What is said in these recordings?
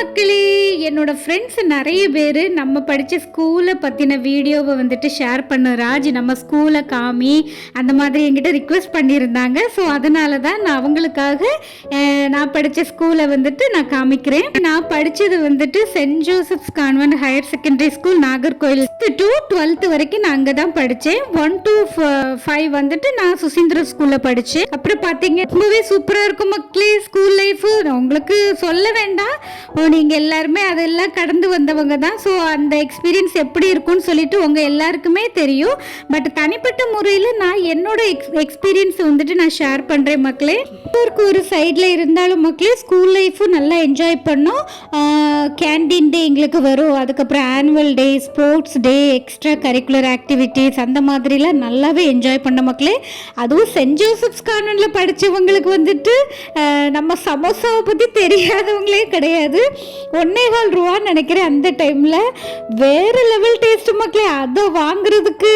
மக்களே. என்னோட ஃப்ரெண்ட்ஸ் நிறைய பேர் நம்ம படித்த ஸ்கூலை பற்றின வீடியோவை வந்துட்டு ஷேர் பண்ண. ராஜ் நம்ம ஸ்கூலை காமி அந்த மாதிரி என்கிட்ட ரிக்வெஸ்ட் பண்ணியிருந்தாங்க. ஸோ அதனால தான் நான் அவங்களுக்காக நான் படித்த ஸ்கூலை வந்துட்டு நான் காமிக்கிறேன். நான் படித்தது வந்துட்டு saint Joseph's convent higher secondary school Nagercoil to twelfth வரைக்கும் நான் அங்கே தான் படித்தேன் ஒன் டூ ஃபைவ் வந்துட்டு நான் சுசீந்திர ஸ்கூலில் படித்தேன் அப்புறம் பார்த்தீங்க ரொம்பவே சூப்பராக இருக்கும் மக்களே ஸ்கூல் லைஃபு உங்களுக்கு சொல்ல வேண்டாம். ஓ, எல்லாருமே எல்லாருமே அதெல்லாம் கடந்து வந்தவங்க தான். ஸோ அந்த எக்ஸ்பீரியன்ஸ் எப்படி இருக்கும்னு சொல்லிட்டு உங்கள் எல்லாருக்குமே தெரியும். பட் தனிப்பட்ட முறையில் நான் என்னோட எக்ஸ் எக்ஸ்பீரியன்ஸ் வந்துட்டு நான் ஷேர் பண்ணுறேன் மக்களே. ஊருக்கு ஒரு சைடில் இருந்தாலும் மக்களே ஸ்கூல் லைஃப்பும் நல்லா என்ஜாய் பண்ணோம். கேண்டீன் டே எங்களுக்கு வரும். அதுக்கப்புறம் annual day sports day extra curricular activities அந்த மாதிரிலாம் நல்லாவே என்ஜாய் பண்ண மக்களே. அதுவும் சென்ட் ஜோசப்ஸ் கான்வென்ட்ல படித்தவங்களுக்கு வந்துட்டு நம்ம சமோசாவை பற்றி தெரியாதவங்களே கிடையாது. ஒன்னே ரூபான்னு நினைக்கிறேன் அந்த டைமில் வேறு லெவல் டேஸ்ட் மக்களே அதை வாங்குறதுக்கு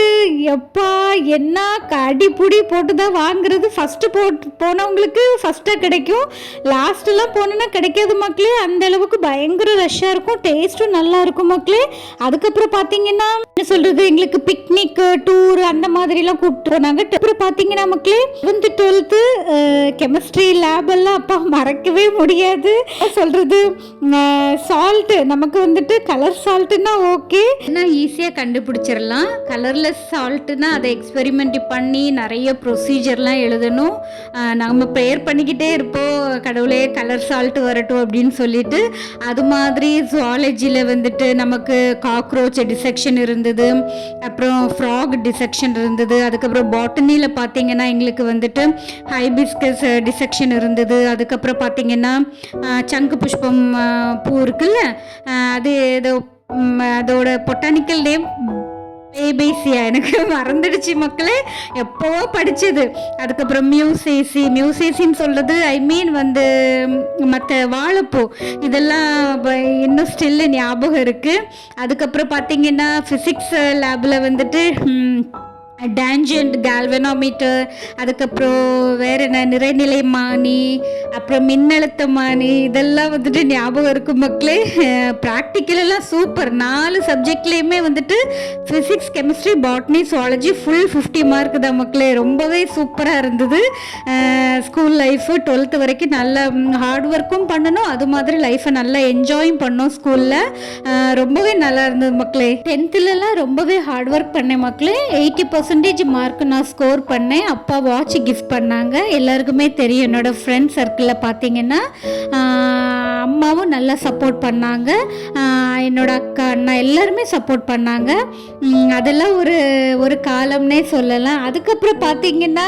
எப்பா என்ன அடிப்பிடி போட்டு தான் வாங்குறது? ஃபஸ்ட்டு போட்டு போனவங்களுக்கு ஃபஸ்ட்டாக கிடைக்கும். லாஸ்ட்டெல்லாம் போனோன்னா கிடைக்காது மக்களே. அந்த அளவுக்கு பயங்கர ரஷ்ஷாக இருக்கும். டேஸ்ட்டும் நல்லா இருக்கும் மக்களே. அதுக்கப்புறம் பார்த்தீங்கன்னா என்ன சொல்கிறது எங்களுக்கு பிக்னிக் டூர் அந்த மாதிரிலாம் கூப்பிட்டு போனாங்க. அப்புறம் பார்த்தீங்கன்னா மக்களே லெவன்த்து டுவெல்த்து கெமிஸ்ட்ரி லேப் எல்லாம் அப்பா மறக்கவே முடியாது. சொல்கிறது சால்ட்டு நமக்கு வந்துட்டு கலர் சால்ட்டுனா ஓகே நான் ஈஸியாக கண்டுபிடிச்சிடலாம் கலர்லெஸ் சால்ட்டுனா அதை எக்ஸ்பெரிமெண்ட் பண்ணி நிறைய ப்ரொசீஜர்லாம் எழுதணும். நம்ம ப்ரேயர் பண்ணிக்கிட்டே இருப்போம். கடவுளே கலர் சால்ட் வரட்டும் அப்படின்னு சொல்லிட்டு. அது மாதிரி ஜுவாலஜியில் வந்துட்டு நமக்கு காக்ரோச் டிசெக்ஷன் இருந்தது. அப்புறம் ஃப்ராக் டிசெக்ஷன் இருந்தது. அதுக்கப்புறம் பாட்டனியில் பார்த்தீங்கன்னா எங்களுக்கு வந்துட்டு ஹைபிஸ்கஸ் டிசெக்ஷன் இருந்தது. அதுக்கப்புறம் பார்த்தீங்கன்னா சங்கு புஷ்பம் பூ இருக்குல்ல? அது ஏதோ அதோட பொட்டானிக்கல் நேம் பேபேசியா எனக்கு மறந்துடுச்சு மக்களே. எப்போவோ படித்தது அதுக்கப்புறம் மியூசேசி மியூசேசின்னு சொல்கிறது ஐ மீன் வந்து மற்ற வாழைப்பூ. இதெல்லாம் இன்னும் ஸ்டில்லு ஞாபகம் இருக்குது அதுக்கப்புறம் பார்த்தீங்கன்னா ஃபிசிக்ஸ் லேபில் வந்துட்டு டேஞ்சன்ட் கால்வனோமீட்டர் அதுக்கப்புறம் வேற என்ன நிறைநிலைமானி அப்புறம் மின்னழுத்தமானி இதெல்லாம் வந்துட்டு ஞாபகம் இருக்கும் மக்களே. ப்ராக்டிக்கலெல்லாம் சூப்பர் நாலு சப்ஜெக்ட்லேயுமே வந்துட்டு physics chemistry botany zoology full fifty mark தான் மக்களே. ரொம்பவே சூப்பராக இருந்தது. ஸ்கூல் லைஃபு டுவெல்த்து வரைக்கும் நல்ல ஹார்ட் ஒர்க்கும் பண்ணணும். அது மாதிரி லைஃப்பை நல்லா என்ஜாயும் பண்ணோம் ஸ்கூலில் ரொம்பவே நல்லா இருந்தது மக்களே. டென்த்துலலாம் ரொம்பவே ஹார்ட் ஒர்க் பண்ணேன் மக்களே. எயிட்டி பர்சன்டேஜ் மார்க் நான் ஸ்கோர் பண்ணேன். அப்பா வாட்ச் கிஃப்ட் பண்ணாங்க. எல்லாருக்குமே தெரியும். என்னோடய ஃப்ரெண்ட் சர்க்கிளில் பார்த்தீங்கன்னா அம்மாவும் நல்லா சப்போர்ட் பண்ணாங்க. என்னோட அக்கா அண்ணா எல்லாருமே சப்போர்ட் பண்ணாங்க. அதெல்லாம் ஒரு ஒரு காலம்னே சொல்லலாம். அதுக்கப்புறம் பார்த்தீங்கன்னா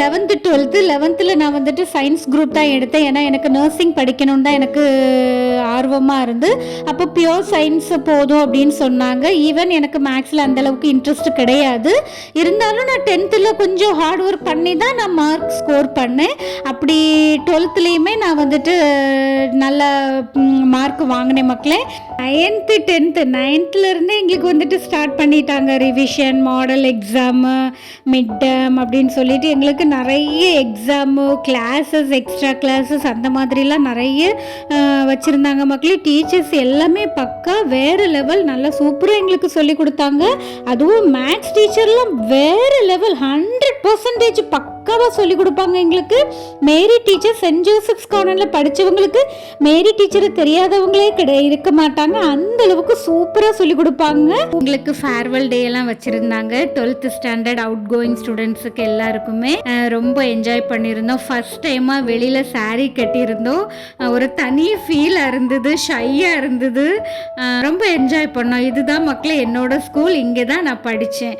லெவன்த்து டுவெல்த்து லெவன்த்தில் நான் வந்துட்டு சயின்ஸ் குரூப் தான் எடுத்தேன். ஏன்னா எனக்கு நர்சிங் படிக்கணும்னு தான் எனக்கு ஆர்வமாக இருந்து அப்போ பியோர் சயின்ஸ் போதும் அப்படின்னு சொன்னாங்க. ஈவன் எனக்கு மேக்ஸில் அந்தளவுக்கு இன்ட்ரெஸ்ட் கிடையாது. இருந்தாலும் நான் டென்த்தில் கொஞ்சம் ஹார்ட் ஒர்க் பண்ணி தான் நான் மார்க் ஸ்கோர் பண்ணேன். அப்படி டுவெல்த்துலேயுமே நான் வந்துட்டு நல்ல மார்க் வாங்கினேன் மக்களே. நைன்த்து டென்த்து நைன்த்துலேருந்தே எங்களுக்கு வந்துட்டு ஸ்டார்ட் பண்ணிட்டாங்க ரிவிஷன் மாடல் எக்ஸாமு மிட் அப்படின்னு சொல்லிட்டு எங்களுக்கு நிறைய எக்ஸாமு கிளாஸஸ் எக்ஸ்ட்ரா கிளாஸஸ் அந்த மாதிரிலாம் நிறைய வச்சுருந்தாங்க மக்களே. டீச்சர்ஸ் எல்லாமே பக்கா வேறு லெவல் நல்லா சூப்பராக எங்களுக்கு சொல்லி கொடுத்தாங்க. அதுவும் மேக்ஸ் டீச்சர்லாம் வேறு லெவல் ஹண்ட்ரட் பர்சன்டேஜ் பக்காவாக சொல்லி கொடுப்பாங்க எங்களுக்கு. மேரி டீச்சர் சென்ட் ஜோசப்ஸ் கார்னரில் படித்தவங்களுக்கு மேரி டீச்சர் தெரியாதவங்களே கிடை இருக்க மாட்டாங்க. அந்த அளவுக்கு சூப்பராக சொல்லி கொடுப்பாங்க. உங்களுக்கு ஃபேர்வெல் டே எல்லாம் வச்சுருந்தாங்க. டுவெல்த் ஸ்டாண்டர்ட் அவுட் கோயிங் ஸ்டூடெண்ட்ஸுக்கு எல்லாருக்குமே. ரொம்ப என்ஜாய் பண்ணியிருந்தோம். ஃபர்ஸ்ட் டைமாக வெளியில் சாரீ கட்டியிருந்தோம். ஒரு தனி ஃபீலாக இருந்தது ஷையாக இருந்தது. ரொம்ப என்ஜாய் பண்ணோம். இதுதான் மக்களே என்னோட ஸ்கூல் இங்கே தான் நான் படித்தேன்